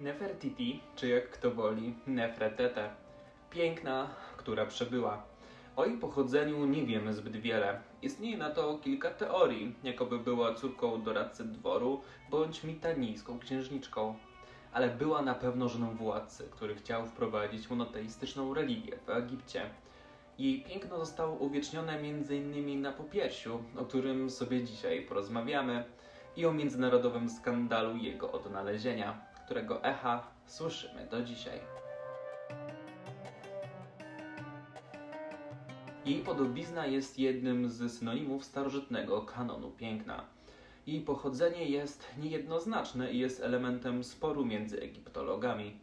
Nefertiti, czy jak kto woli, Nefretete. Piękna, która przebyła. O jej pochodzeniu nie wiemy zbyt wiele. Istnieje na to kilka teorii, jakoby była córką doradcy dworu bądź mitanijską księżniczką. Ale była na pewno żoną władcy, który chciał wprowadzić monoteistyczną religię w Egipcie. Jej piękno zostało uwiecznione m.in. na popiersiu, o którym sobie dzisiaj porozmawiamy, i o międzynarodowym skandalu jego odnalezienia, którego echa słyszymy do dzisiaj. Jej podobizna jest jednym z synonimów starożytnego kanonu piękna. Jej pochodzenie jest niejednoznaczne i jest elementem sporu między egiptologami.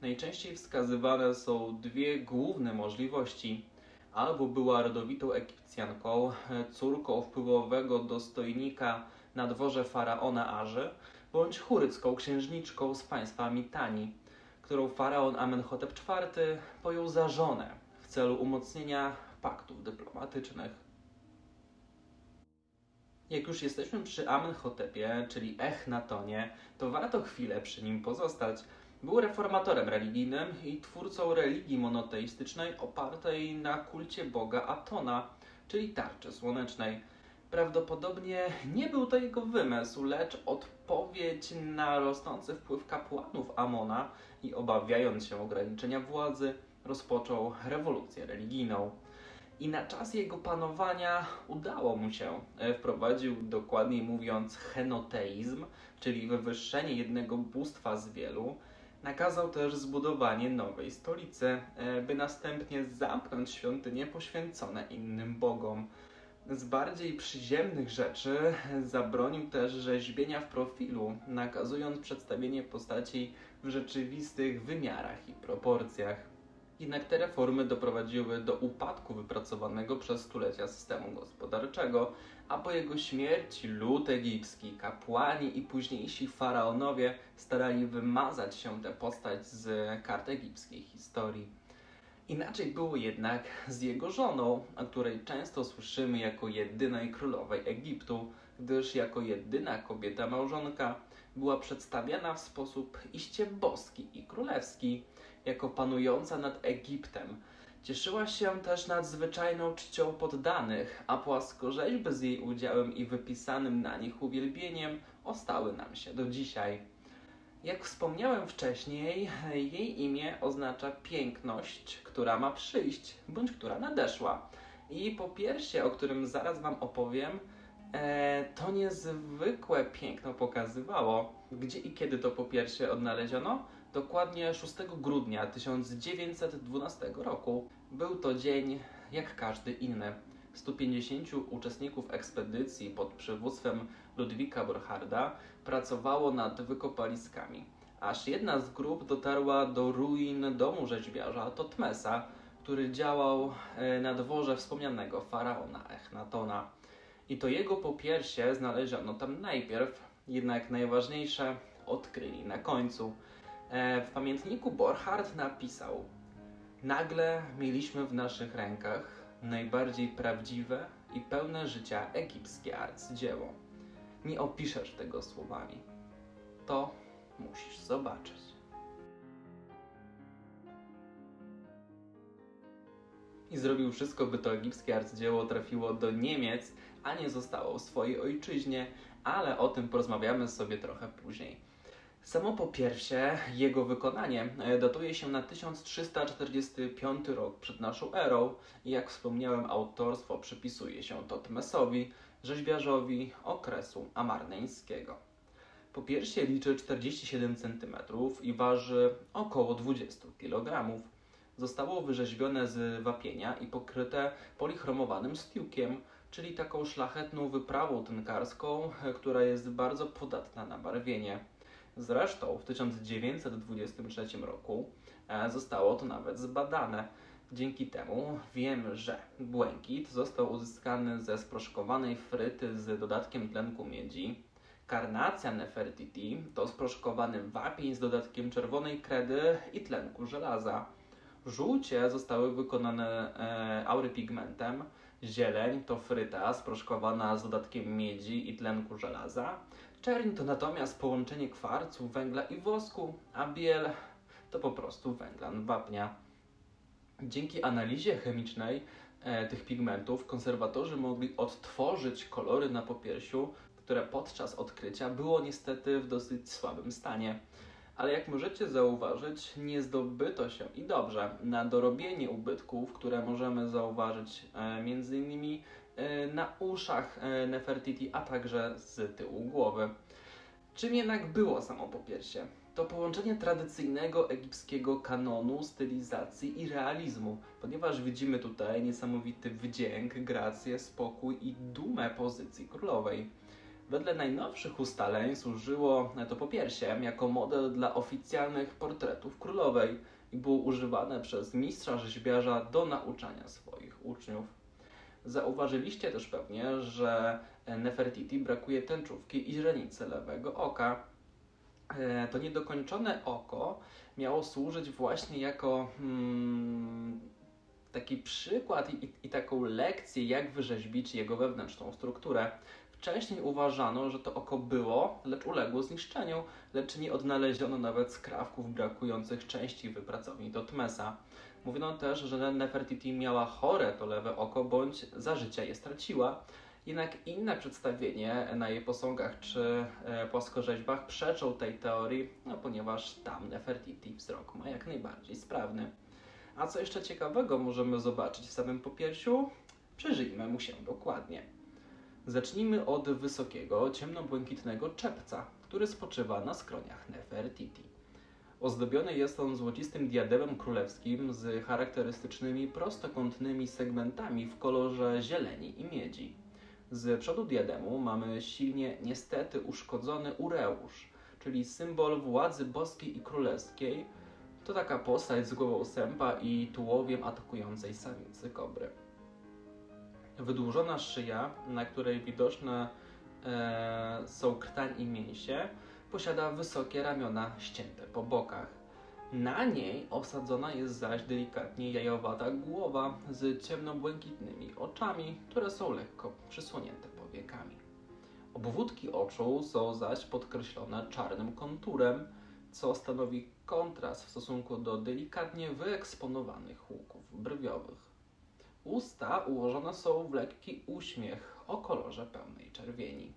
Najczęściej wskazywane są dwie główne możliwości. Albo była rodowitą Egipcjanką, córką wpływowego dostojnika na dworze faraona Aży, bądź churycką księżniczką z państwa Mitani, którą faraon Amenhotep IV pojął za żonę w celu umocnienia paktów dyplomatycznych. Jak już jesteśmy przy Amenhotepie, czyli Echnatonie, to warto chwilę przy nim pozostać. Był reformatorem religijnym i twórcą religii monoteistycznej opartej na kulcie boga Atona, czyli tarczy słonecznej. Prawdopodobnie nie był to jego wymysł, lecz odpowiedź na rosnący wpływ kapłanów Amona i obawiając się ograniczenia władzy, rozpoczął rewolucję religijną. I na czas jego panowania udało mu się. E, Wprowadził, dokładniej mówiąc, henoteizm, czyli wywyższenie jednego bóstwa z wielu. Nakazał też zbudowanie nowej stolicy, e, by następnie zamknąć świątynie poświęcone innym bogom. Z bardziej przyziemnych rzeczy zabronił też rzeźbienia w profilu, nakazując przedstawienie postaci w rzeczywistych wymiarach i proporcjach. Jednak te reformy doprowadziły do upadku wypracowanego przez stulecia systemu gospodarczego, a po jego śmierci lud egipski, kapłani i późniejsi faraonowie starali wymazać się tę postać z kart egipskiej historii. Inaczej było jednak z jego żoną, o której często słyszymy jako jedynej królowej Egiptu, gdyż jako jedyna kobieta małżonka była przedstawiana w sposób iście boski i królewski, jako panująca nad Egiptem. Cieszyła się też nadzwyczajną czcią poddanych, a płaskorzeźby z jej udziałem i wypisanym na nich uwielbieniem ostały nam się do dzisiaj. Jak wspomniałem wcześniej, jej imię oznacza piękność, która ma przyjść, bądź która nadeszła. I po piersie, o którym zaraz Wam opowiem, e, to niezwykłe piękno pokazywało. Gdzie i kiedy to popiersie odnaleziono? Dokładnie 6 grudnia 1912 roku. Był to dzień jak każdy inny. 150 uczestników ekspedycji pod przywództwem Ludwika Borcharda pracowało nad wykopaliskami. Aż jedna z grup dotarła do ruin domu rzeźbiarza Totmesa, który działał e, na dworze wspomnianego faraona Echnatona. I to jego popiersie znaleziono tam najpierw, jednak najważniejsze odkryli na końcu. E, W pamiętniku Borchardt napisał: Nagle mieliśmy w naszych rękach najbardziej prawdziwe i pełne życia egipskie arcydzieło. Nie opiszesz tego słowami. To musisz zobaczyć. I zrobił wszystko, by to egipskie arcydzieło trafiło do Niemiec, a nie zostało w swojej ojczyźnie, ale o tym porozmawiamy sobie trochę później. Samo po pierwsze, jego wykonanie e, datuje się na 1345 rok przed naszą erą i jak wspomniałem, autorstwo przypisuje się Totmesowi, rzeźbiarzowi okresu amarneńskiego. Po liczy 47 cm i waży około 20 kg. Zostało wyrzeźbione z wapienia i pokryte polichromowanym stiukiem, czyli taką szlachetną wyprawą tynkarską, e, która jest bardzo podatna na barwienie. Zresztą w 1923 roku e, zostało to nawet zbadane. Dzięki temu wiemy, że błękit został uzyskany ze sproszkowanej fryty z dodatkiem tlenku miedzi. Karnacja Nefertiti to sproszkowany wapień z dodatkiem czerwonej kredy i tlenku żelaza. Żółcie zostały wykonane e, aurypigmentem. Zieleń to fryta sproszkowana z dodatkiem miedzi i tlenku żelaza. Czerń to natomiast połączenie kwarcu, węgla i wosku, a biel to po prostu węglan wapnia. Dzięki analizie chemicznej e, tych pigmentów konserwatorzy mogli odtworzyć kolory na popiersiu, które podczas odkrycia było niestety w dosyć słabym stanie. Ale jak możecie zauważyć, nie zdobyto się i dobrze na dorobienie ubytków, które możemy zauważyć e, m.in. E, na uszach e, Nefertiti, a także z tyłu głowy. Czym jednak było samo popiersie? To połączenie tradycyjnego egipskiego kanonu, stylizacji i realizmu, ponieważ widzimy tutaj niesamowity wdzięk, grację, spokój i dumę pozycji królowej. Wedle najnowszych ustaleń służyło to popiersie jako model dla oficjalnych portretów królowej i było używane przez mistrza rzeźbiarza do nauczania swoich uczniów. Zauważyliście też pewnie, że Nefertiti brakuje tęczówki i źrenicy lewego oka. E, To niedokończone oko miało służyć właśnie jako hmm, taki przykład i, i taką lekcję, jak wyrzeźbić jego wewnętrzną strukturę. Wcześniej uważano, że to oko było, lecz uległo zniszczeniu, lecz nie odnaleziono nawet skrawków brakujących części wypracowni Totmesa. Mówiono też, że Nefertiti miała chore to lewe oko, bądź za życia je straciła. Jednak inne przedstawienie na jej posągach czy e, płaskorzeźbach przeczą tej teorii, no ponieważ tam Nefertiti wzrok ma jak najbardziej sprawny. A co jeszcze ciekawego możemy zobaczyć w samym popiersiu? Przyjrzyjmy mu się dokładnie. Zacznijmy od wysokiego, ciemnobłękitnego czepca, który spoczywa na skroniach Nefertiti. Ozdobiony jest on złocistym diademem królewskim z charakterystycznymi prostokątnymi segmentami w kolorze zieleni i miedzi. Z przodu diademu mamy silnie niestety uszkodzony ureusz, czyli symbol władzy boskiej i królewskiej. To taka postać z głową sępa i tułowiem atakującej samicy kobry. Wydłużona szyja, na której widoczne e, są krtań i mięsie, posiada wysokie ramiona ścięte po bokach. Na niej osadzona jest zaś delikatnie jajowata głowa z ciemnobłękitnymi oczami, które są lekko przysłonięte powiekami. Obwódki oczu są zaś podkreślone czarnym konturem, co stanowi kontrast w stosunku do delikatnie wyeksponowanych łuków brwiowych. Usta ułożone są w lekki uśmiech o kolorze pełnej czerwieni.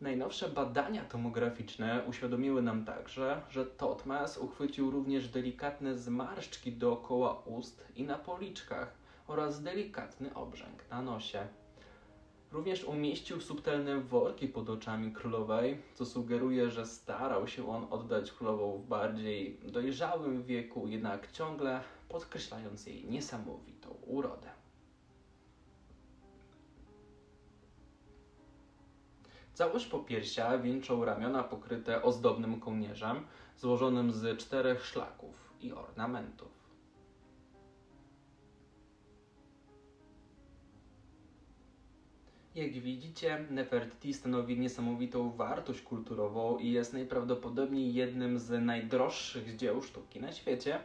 Najnowsze badania tomograficzne uświadomiły nam także, że Totmes uchwycił również delikatne zmarszczki dookoła ust i na policzkach oraz delikatny obrzęk na nosie. Również umieścił subtelne worki pod oczami królowej, co sugeruje, że starał się on oddać królową w bardziej dojrzałym wieku, jednak ciągle podkreślając jej niesamowitą urodę. Całość popiersia wieńczą ramiona pokryte ozdobnym kołnierzem złożonym z czterech szlaków i ornamentów. Jak widzicie, Nefertiti stanowi niesamowitą wartość kulturową i jest najprawdopodobniej jednym z najdroższych dzieł sztuki na świecie.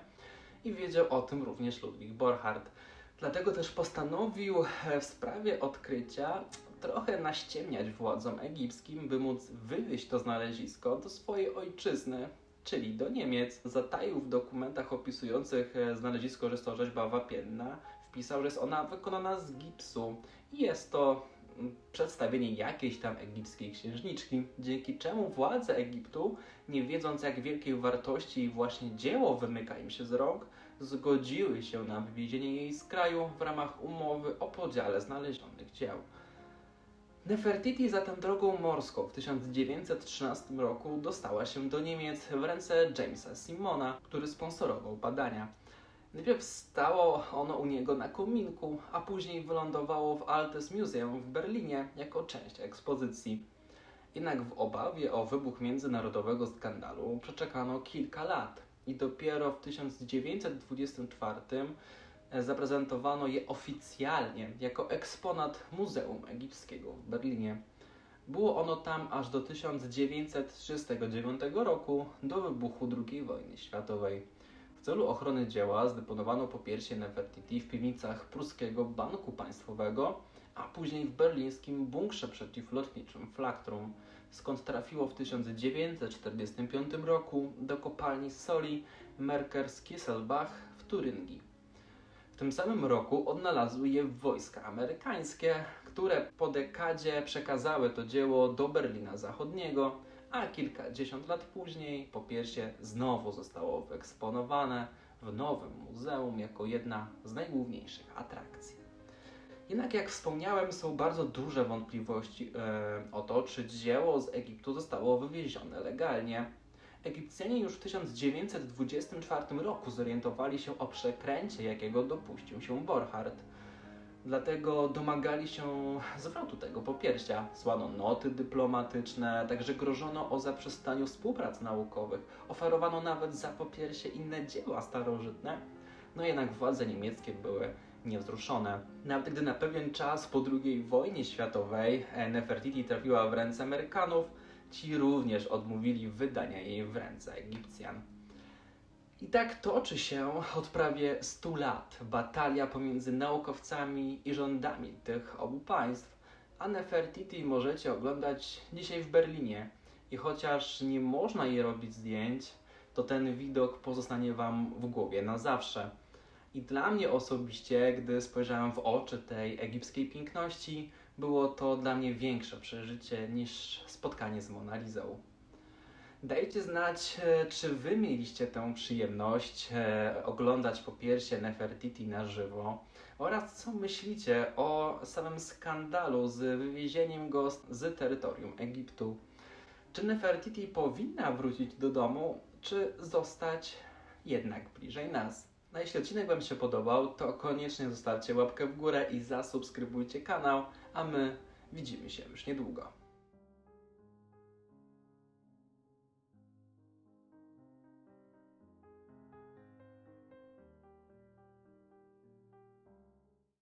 I wiedział o tym również Ludwik Borchardt. Dlatego też postanowił w sprawie odkrycia trochę naściemniać władzom egipskim, by móc wywieźć to znalezisko do swojej ojczyzny, czyli do Niemiec. Zataił w dokumentach opisujących znalezisko, że jest to rzeźba wapienna, wpisał, że jest ona wykonana z gipsu i jest to przedstawienie jakiejś tam egipskiej księżniczki, dzięki czemu władze Egiptu, nie wiedząc jak wielkiej wartości właśnie dzieło wymyka im się z rąk, zgodziły się na wywiezienie jej z kraju w ramach umowy o podziale znalezionych dzieł. Nefertiti zatem drogą morską w 1913 roku dostała się do Niemiec w ręce Jamesa Simona, który sponsorował badania. Najpierw stało ono u niego na kominku, a później wylądowało w Altes Museum w Berlinie jako część ekspozycji. Jednak w obawie o wybuch międzynarodowego skandalu przeczekano kilka lat i dopiero w 1924 zaprezentowano je oficjalnie jako eksponat Muzeum Egipskiego w Berlinie. Było ono tam aż do 1939 roku, do wybuchu II wojny światowej. Celu ochrony dzieła zdeponowano popiersie Nefertiti w piwnicach pruskiego Banku Państwowego, a później w berlińskim bunkrze przeciwlotniczym Flaktrum. skąd trafiło w 1945 roku do kopalni soli Merkers-Kisselbach w Turyngii. W tym samym roku odnalazły je wojska amerykańskie, które po dekadzie przekazały to dzieło do Berlina Zachodniego, a kilkadziesiąt lat później po piersie znowu zostało wyeksponowane w nowym muzeum jako jedna z najgłówniejszych atrakcji. Jednak jak wspomniałem, są bardzo duże wątpliwości e, o to, czy dzieło z Egiptu zostało wywiezione legalnie. Egipcjanie już w 1924 roku zorientowali się o przekręcie, jakiego dopuścił się Borchardt. Dlatego domagali się zwrotu tego popiersia. Słano noty dyplomatyczne, także grożono o zaprzestaniu współprac naukowych. Oferowano nawet za popiersie inne dzieła starożytne. No jednak władze niemieckie były niewzruszone. Nawet gdy na pewien czas po II wojnie światowej Nefertiti trafiła w ręce Amerykanów, ci również odmówili wydania jej w ręce Egipcjan. I tak toczy się od prawie 100 lat batalia pomiędzy naukowcami i rządami tych obu państw. A Nefertiti możecie oglądać dzisiaj w Berlinie. I chociaż nie można jej robić zdjęć, to ten widok pozostanie Wam w głowie na zawsze. I dla mnie osobiście, gdy spojrzałem w oczy tej egipskiej piękności, było to dla mnie większe przeżycie niż spotkanie z Monalizą. Dajcie znać, e, czy wy mieliście tę przyjemność e, oglądać po piersie Nefertiti na żywo oraz co myślicie o samym skandalu z wywiezieniem go z- terytorium Egiptu. Czy Nefertiti powinna wrócić do domu, czy zostać jednak bliżej nas? No jeśli odcinek Wam się podobał, to koniecznie zostawcie łapkę w górę i zasubskrybujcie kanał, a my widzimy się już niedługo.